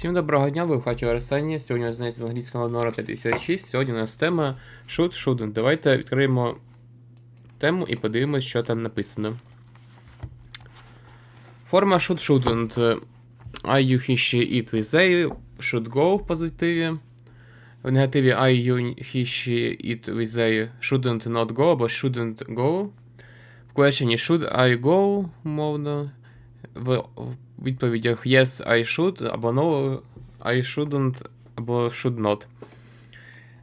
Всім доброго дня, ви в хаті Арсенія. Сьогодні нас заняття з англійського номер 56. Сьогодні у нас тема Shoot Shouldn't. Давайте відкриємо тему і подивимось, що там написано. Форма should shouldn't. I, you, he, she, it, we, they should go в позитиві. В негативі I, you, he, she, it, we, they shouldn't not go або shouldn't go. В question should I go, умовно. В відповідях yes, I should, або no, I shouldn't, або should not.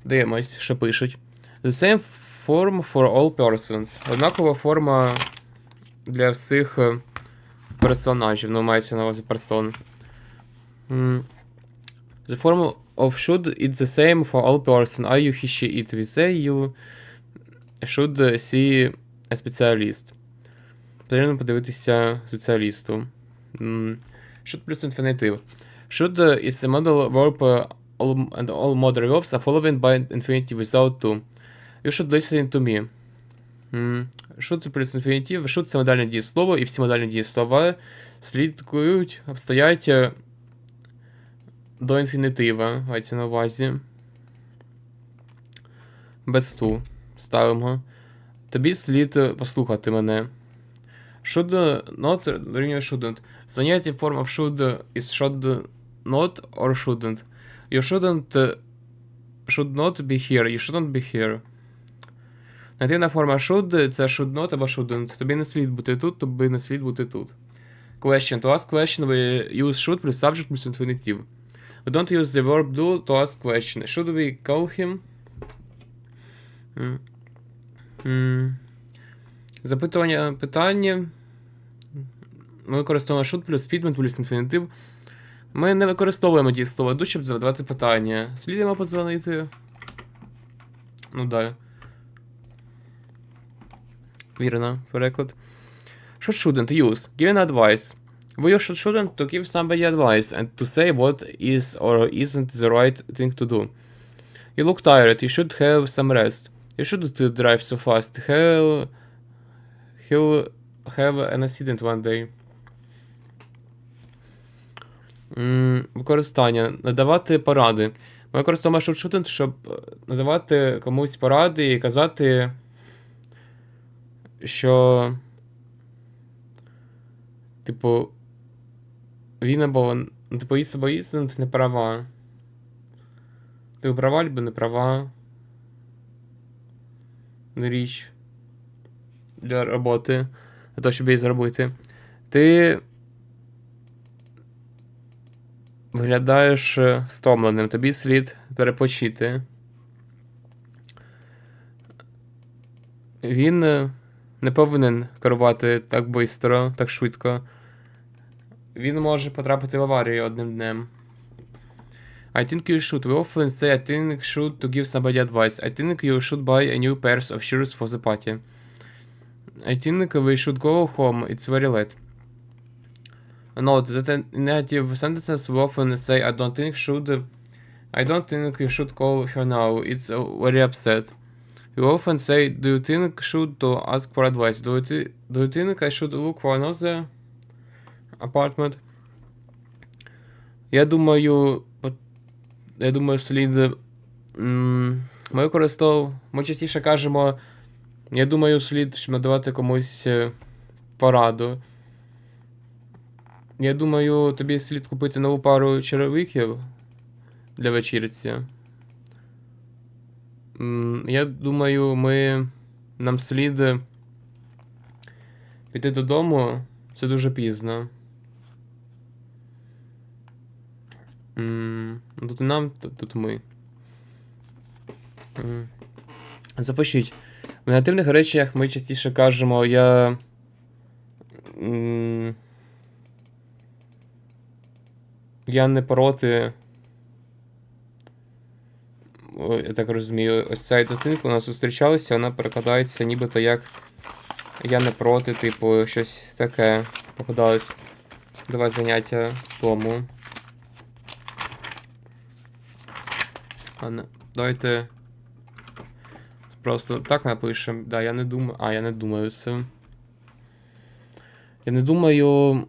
Дивимось, що пишуть. The same form for all persons. Однакова форма для всіх е, персонажів, ну мається на увазі персон. The form of should is the same for all person. I, you, he, she, it, we, they, you should see a specialist. Потрібно подивитися спеціалісту. Should плюс інфінітив. Should is a model verb all, and all modern verbs are followed by infinitive without to. You should listen to me. Should плюс інфінітив. Should це модальне дієслово, і всі модальні дієслова слідкують, обстоять е, до інфінітива. Мається на увазі. Без ту. Ставимо. Тобі слід е, послухати мене. Should not дорівнює shouldn't. Заняття form of should is should not or shouldn't. You shouldn't uh, should not be here. You shouldn't be here. Нативна форма should це should not або shouldn't. Тобі не слід бути тут, тобі не слід бути тут. Question. To ask question we use should plus subject plus infinitive. We don't use the verb do to ask question. Should we call him? М. М. Запитування питання. Ми використовуємо should плюс підмет плюс інфінітив. Ми не використовуємо дієслово do, щоб задавати питання. Слідуємо подзвонити. Ну да. Вірно, переклад. Should shouldn't use. Giving advice. We should shouldn't to give somebody advice and to say what is or isn't the right thing to do. You look tired, you should have some rest. You shouldn't drive so fast. He'll, he'll have an accident one day. Використання. Надавати поради. Ми використовуємо shouldn't, щоб надавати комусь поради і казати, що. Типу. Він або. Ну, типу, is або isn't не права. Ти права, або не права. Не річ. Для роботи. Для того, щоб її зробити. Ти. Виглядаєш е, стомленим, тобі слід перепочити. Він е, не повинен керувати так швидко, так швидко. Він може потрапити в аварію одним днем. I think you should. We often say I think should to give somebody advice. I think you should buy a new pair of shoes for the party. I think we should go home. It's very late. Note that negative sentences often say I don't think should. I don't think you should call her now. It's uh, very upset. We often say, Do you think should to ask for advice? Do you, do you think I should look for another apartment? Я думаю, я думаю, слід. Ми використовуємо. Ми частіше кажемо. Я думаю, слід надавати комусь е, пораду. Я думаю, тобі слід купити нову пару черевиків для вечірці. Я думаю, ми. Нам слід піти додому. Це дуже пізно. Тут нам, тут ми. Запишіть. В негативних реченнях ми частіше кажемо я. Я не проти. Я так розумію, ось ця дитинка у нас зустрічалася, вона перекладається нібито як я не проти, типу, щось таке попадалось. Два заняття тому. Ладно, давайте. Просто так напишемо. Да, я не думаю. А, я не думаю це. Я не думаю.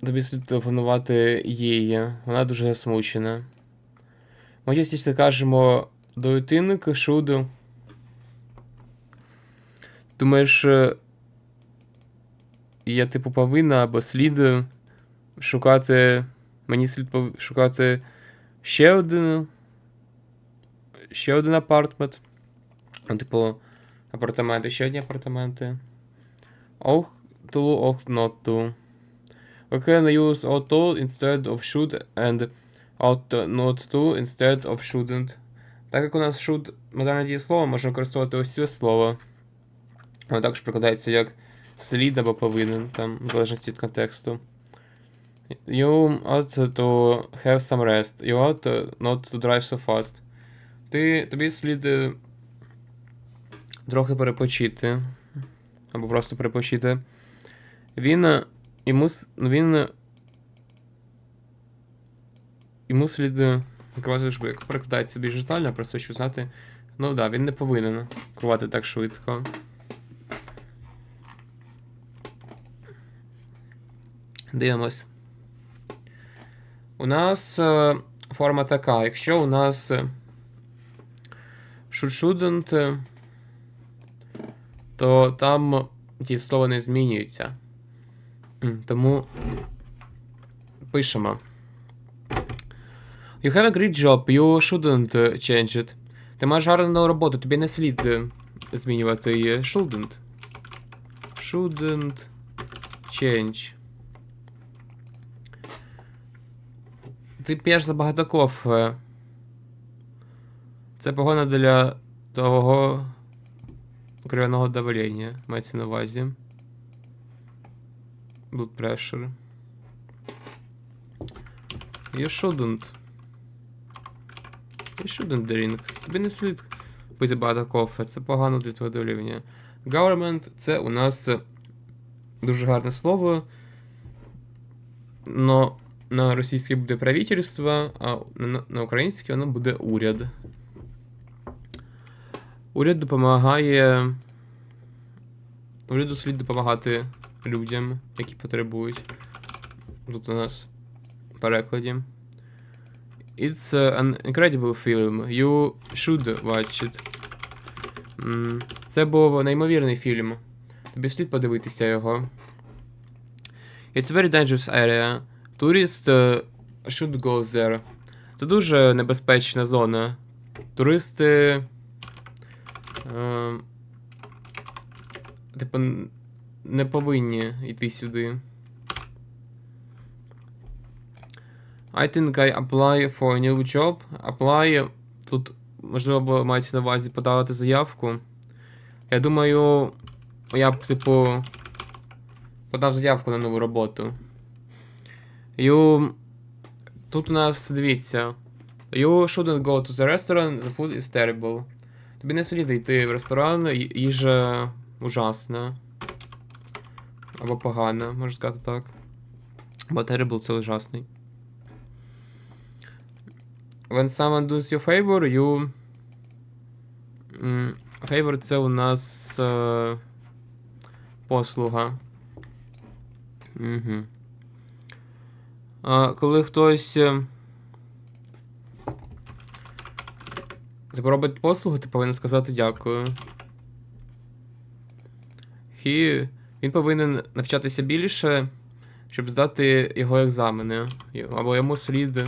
тобі слід телефонувати їй. Вона дуже засмучена. Ми частіше кажемо до think should... Думаєш, е, я типу повинна або слід шукати. Мені слід шукати ще один. Ще один апартмент. Ну, типу, апартаменти, ще одні апартаменти. Ох, to, ох, not to. We can use ought to instead of should and ought not to instead of shouldn't. Так як у нас should модальне дієслово, можна використовувати ось це слово. Воно також прикладається як слід або повинен, там, в залежності від контексту. You ought to have some rest. You ought not to drive so fast. Ти, тобі слід е, трохи перепочити. Або просто перепочити. Він. е, Йому, він. е, Йому слід. е, Керувати. Як більш детально, просто хочу знати. Ну так, да, він не повинен керувати так швидко. Дивимось. У нас е, форма така. Якщо у нас е, shouldn't, то там ті слова не змінюються. Тому пишемо. You have a great job, you shouldn't change it. Ти маєш гарну роботу, тобі не слід е, змінювати її. Shouldn't. Shouldn't change. Ти п'єш забагато кофе. Це погано для того кров'яного давлення, мається на увазі. Blood pressure. You shouldn't. You shouldn't drink. Тобі не слід пити багато кофе, це погано для твого давлення. Government це у нас дуже гарне слово. Но на російській буде правительство, а на, українській воно буде уряд. Уряд допомагає. Уряду слід допомагати людям, які потребують. Тут у нас в перекладі. It's an incredible film. You should watch it. Це був неймовірний фільм. Тобі слід подивитися його. It's a very dangerous area. Tourists uh, should go there. Це дуже небезпечна зона. Туристи. Е, типу, не повинні йти сюди. I think I apply for a new job. Apply. Тут, можливо, мається на увазі подавати заявку. Я думаю, я б, типу, подав заявку на нову роботу. You... Тут у нас дивіться. You shouldn't go to the restaurant, the food is terrible. Тобі не слід йти в ресторан, їжа ужасна. Або погана, можна сказати так. Бо terrible це ужасний. When someone does you favor, you. Favor це у нас е, послуга. Угу. А, коли хтось. Е, Типу робить послугу, ти повинен сказати дякую. He, він повинен навчатися більше, щоб здати його екзамени. Або йому слід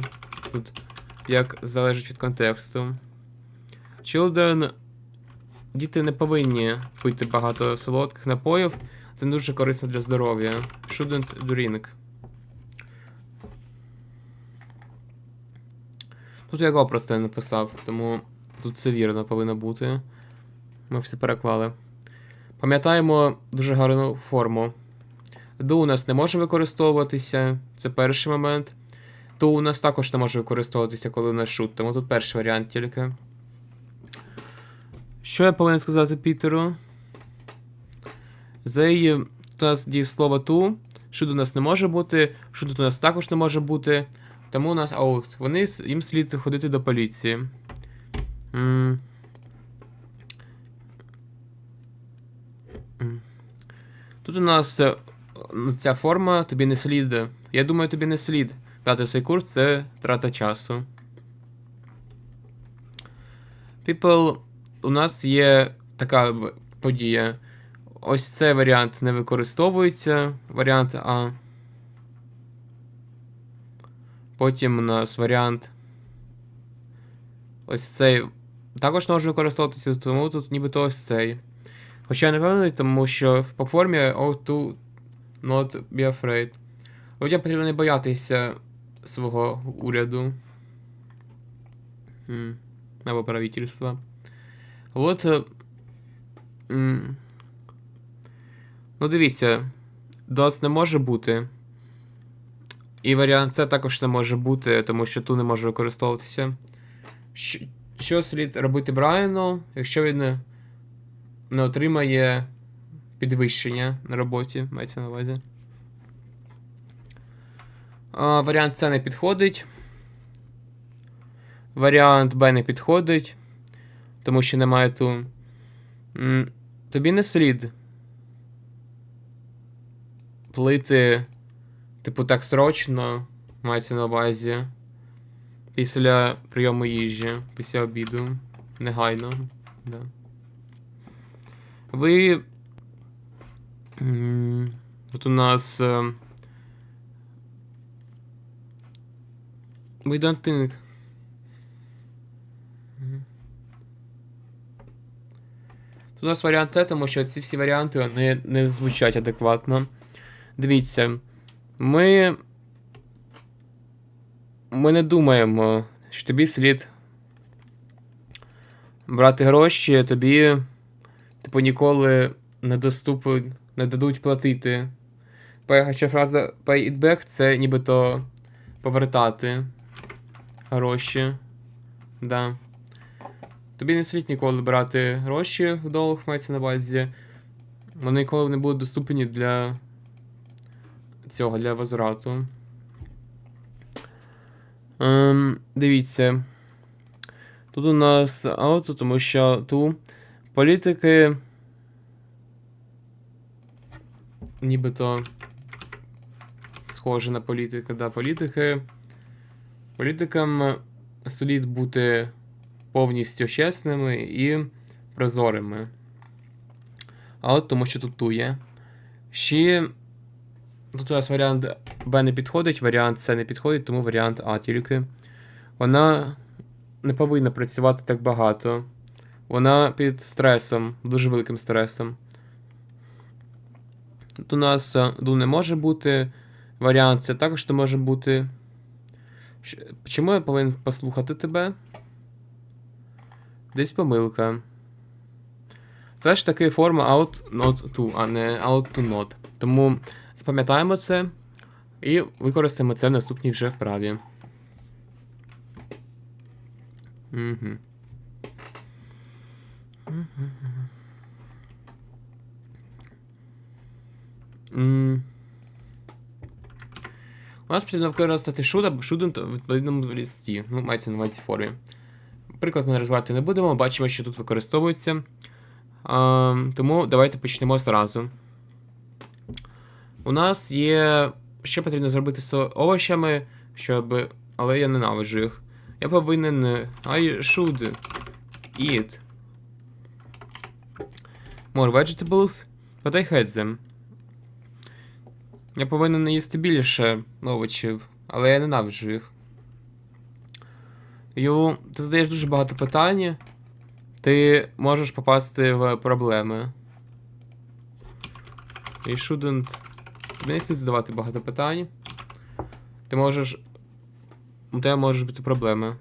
тут як залежить від контексту. Children. Діти не повинні пити багато солодких напоїв. Це не дуже корисно для здоров'я. Shouldn't drink. Тут я його просто не написав, тому тут все вірно повинно бути. Ми все переклали. Пам'ятаємо дуже гарну форму. Do у нас не може використовуватися, це перший момент. To у нас також не може використовуватися, коли у нас should, тому тут перший варіант тільки. Що я повинен сказати Пітеру? Тут у нас дієслово to. Should у нас не може бути. Should у нас також не може бути. Тому у нас out. Вони їм слід ходити до поліції. М. М. Тут у нас е, ну, ця форма, тобі не слід Я думаю, тобі не слід брати цей курс, це трата часу. People, у нас є така подія. Ось цей варіант не використовується. Варіант А. Потім у нас варіант. Ось цей також може використовуватися, тому тут нібито ось цей. Хоча я не впевнений, тому що по формі ought to not be afraid. Людям потрібно не боятися свого уряду. М, Або правительства. От. е, м, Ну, дивіться, DOS не може бути. І варіант С також не може бути, тому що тут не може використовуватися. Що, що слід робити Брайану, якщо він не, не отримає підвищення на роботі, мається на увазі. А, варіант С не підходить. Варіант Б не підходить. Тому що немає ту. Тобі не слід. Плити, типу, так срочно, мається на увазі. Після прийому їжі, після обіду. Негайно. Да. Ви. От у нас. We don't think. Тут у нас варіант С, тому що ці всі варіанти вони не звучать адекватно. Дивіться, ми. Ми не думаємо, що тобі слід брати гроші, тобі, типу, ніколи не доступуть, не дадуть платити. Хоча фраза pay it back це нібито повертати гроші. Да. Тобі не слід ніколи брати гроші в долг, мається на увазі. Вони ніколи не будуть доступні для цього, для возврату. Ем, дивіться. Тут у нас ауто, тому що тут політики. Нібито схоже на політика, да, політики. Політикам слід бути повністю чесними і прозорими. А от тому, що тут ту є. Ще тут у нас варіант Б не підходить, варіант С не підходить, тому варіант А тільки. Вона не повинна працювати так багато. Вона під стресом, дуже великим стресом. Тут у нас е, ду не може бути. Варіант С також не може бути. Чому я повинен послухати тебе? Десь помилка. Це ж таки форма out not to, а не out to not. Тому запам'ятаємо це і використаємо це в наступній вже вправі. Угу. У нас потрібно використати should або в відповідному листі. Ну, мається на увазі формі. Приклад ми розвивати не будемо, бачимо, що тут використовується. А, тому давайте почнемо зразу. У нас є. Що потрібно зробити з овочами, щоб. Але я ненавиджу їх. Я повинен. I should eat more vegetables, but I hate them. Я повинен їсти більше овочів, але я ненавиджу їх. Ю, ти задаєш дуже багато питань, ти можеш попасти в проблеми. І shouldn't. Не слід задавати багато питань. Ти можеш. У тебе можуть бути проблеми.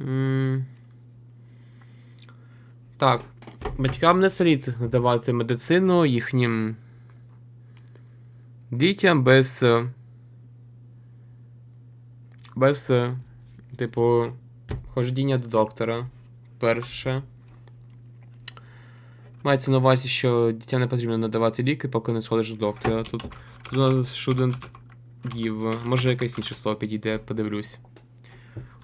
М. Так. Батькам не слід надавати медицину їхнім дітям без. Без, типу, хождіння до доктора. Перше. Мається на увазі, що дитям не потрібно надавати ліки, поки не сходиш до доктора. Тут, тут у нас shouldn't give. Може якесь інше слово підійде, подивлюсь.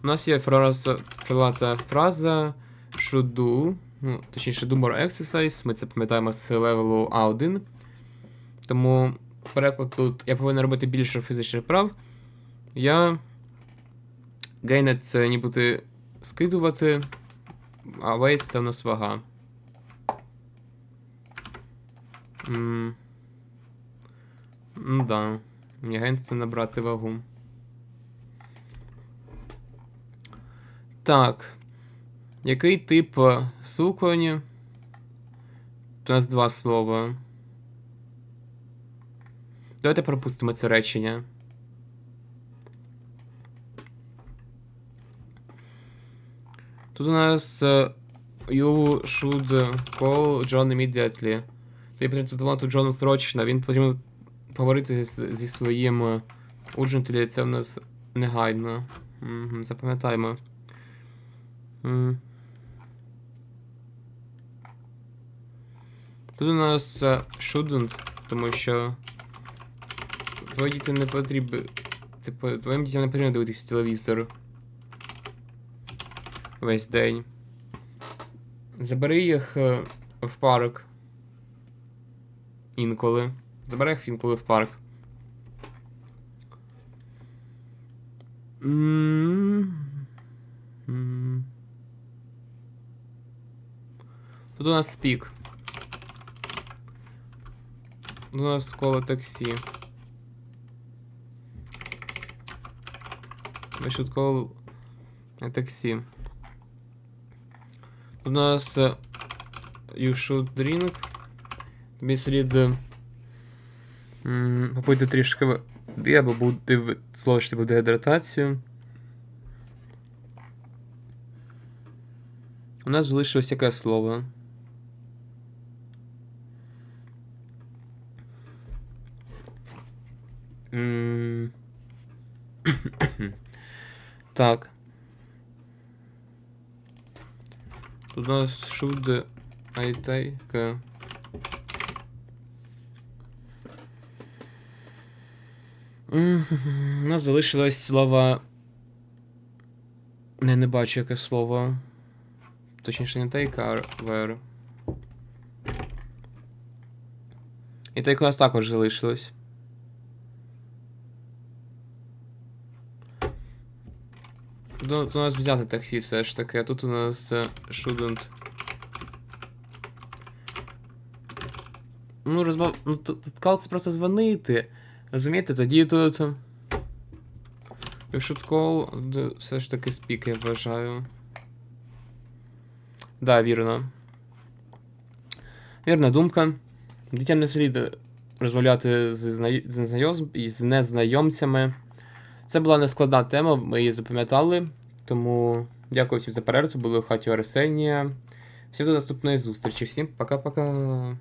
У нас є фраза, крилата фраза should do. Ну, точніше, do more exercise. Ми це пам'ятаємо з левелу А1. Тому переклад тут я повинен робити більше фізичних прав. Я гейнет це нібито скидувати, а вейт це у нас вага. М. Ну да. Мені гейнет набрати вагу. Так. Який тип е, суконі? У нас два слова. Давайте пропустимо це речення. Тут у нас You should call John immediately. Тобі потрібно задавати Джону срочно, він потрібно поговорити з, зі своїм е, урджентелі, це у нас негайно. Угу, запам'ятаємо. Тут у нас е, shouldn't, тому що твої діти не потрібно. Типу, твоїм дітям не потрібно дивитися телевізор. Весь день. Забери їх е, в парк. Інколи. Забери їх інколи в парк. Тут у нас спік. Тут у нас коло таксі. Should call a taxi. У нас е, you should drink. Тобі слід е, попити трішки води, або буде зловити буде гідратацію. У нас залишилось яке слово? Так. Тут у нас should I е, У нас залишилось слово. Не, не бачу яке слово. Точніше, не take, а. І take у нас також залишилось. Ну, Тут у нас взяти таксі все ж таки, а тут у нас shouldn't. Ну, розмов... Ну, тут це просто дзвонити. Розумієте, тоді тут. е, should call, все ж таки speak, я вважаю. Да, вірно. Вірна думка. Дітям не слід розмовляти з незнайомцями. Це була нескладна тема, ми її запам'ятали. Тому дякую всім за перегляд. Були в хаті Арсенія. Всім до наступної зустрічі. Всім пока-пока.